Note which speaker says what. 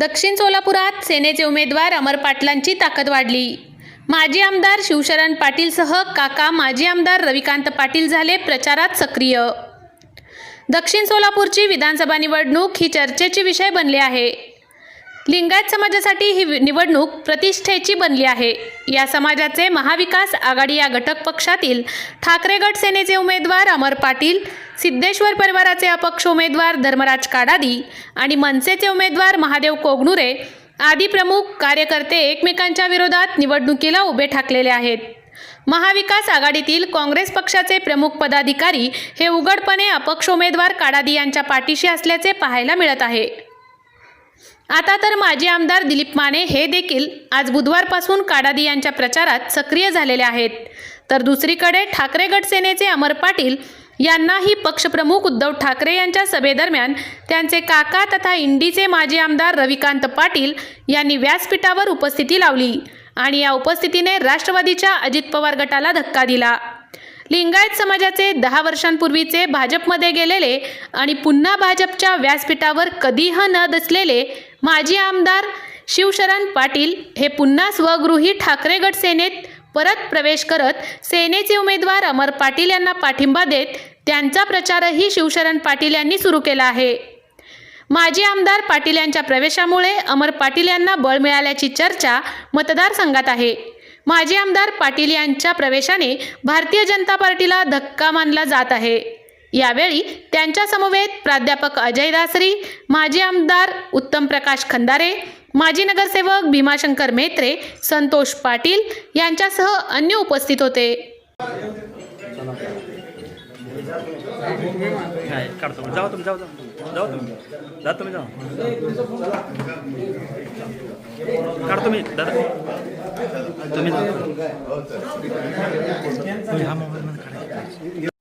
Speaker 1: दक्षिण सोलापुरात सेनेचे उमेदवार अमर पाटलांची ताकद वाढली. माजी आमदार शिवशरण पाटीलसह काका माजी आमदार रविकांत पाटील झाले प्रचारात सक्रिय. दक्षिण सोलापूरची विधानसभा निवडणूक ही चर्चेची विषय बनले आहे. लिंगायत समाजासाठी ही वि- निवडणूक प्रतिष्ठेची बनली आहे. या समाजाचे महाविकास आघाडी या घटक पक्षातील ठाकरे गट सेनेचे उमेदवार अमर पाटील सिद्धेश्वर परिवाराचे अपक्ष उमेदवार धर्मराज काडादी आणि मनसेचे उमेदवार महादेव कोगनुरे आदी प्रमुख कार्यकर्ते एकमेकांच्या विरोधात निवडणुकीला उभे ठाकलेले आहेत. महाविकास आघाडीतील काँग्रेस पक्षाचे प्रमुख पदाधिकारी हे उघडपणे अपक्ष उमेदवार काडादी यांच्या पाठीशी असल्याचे पाहायला मिळत आहे. आता तर माजी आमदार दिलीप माने हे देखील आज बुधवारपासून काडादी यांच्या प्रचारात सक्रिय झालेले आहेत. तर दुसरीकडे ठाकरे गट सेनेचे अमर पाटील यांनाही पक्षप्रमुख उद्धव ठाकरे यांच्या सभेदरम्यान त्यांचे काका तथा इंडीचे माजी आमदार रविकांत पाटील यांनी व्यासपीठावर उपस्थिती लावली आणि या उपस्थितीने राष्ट्रवादीच्या अजित पवार गटाला धक्का दिला. लिंगायत समाजाचे दहा वर्षांपूर्वीचे भाजपमध्ये गेलेले आणि पुन्हा भाजपच्या व्यासपीठावर कधीह न दसलेले माजी आमदार शिवशरण पाटील हे पुन्हा स्वगृही ठाकरे गट सेनेत परत प्रवेश करत सेनेचे उमेदवार अमर पाटील यांना पाठिंबा देत त्यांचा प्रचारही शिवशरण पाटील यांनी सुरू केला आहे. माजी आमदार पाटील यांच्या प्रवेशामुळे अमर पाटील यांना बळ मिळाल्याची चर्चा मतदारसंघात आहे. माजी आमदार पाटील यांच्या प्रवेशाने भारतीय जनता पार्टीला धक्का मानला जात आहे. यावेळी त्यांच्या समवेत प्राध्यापक अजय दासरी माजी आमदार उत्तम प्रकाश खंदारे माजी नगरसेवक भीमाशंकर मेत्रे संतोष पाटील यांच्यासह अन्य उपस्थित होते.
Speaker 2: काढतो तुम्ही हा मोबाईल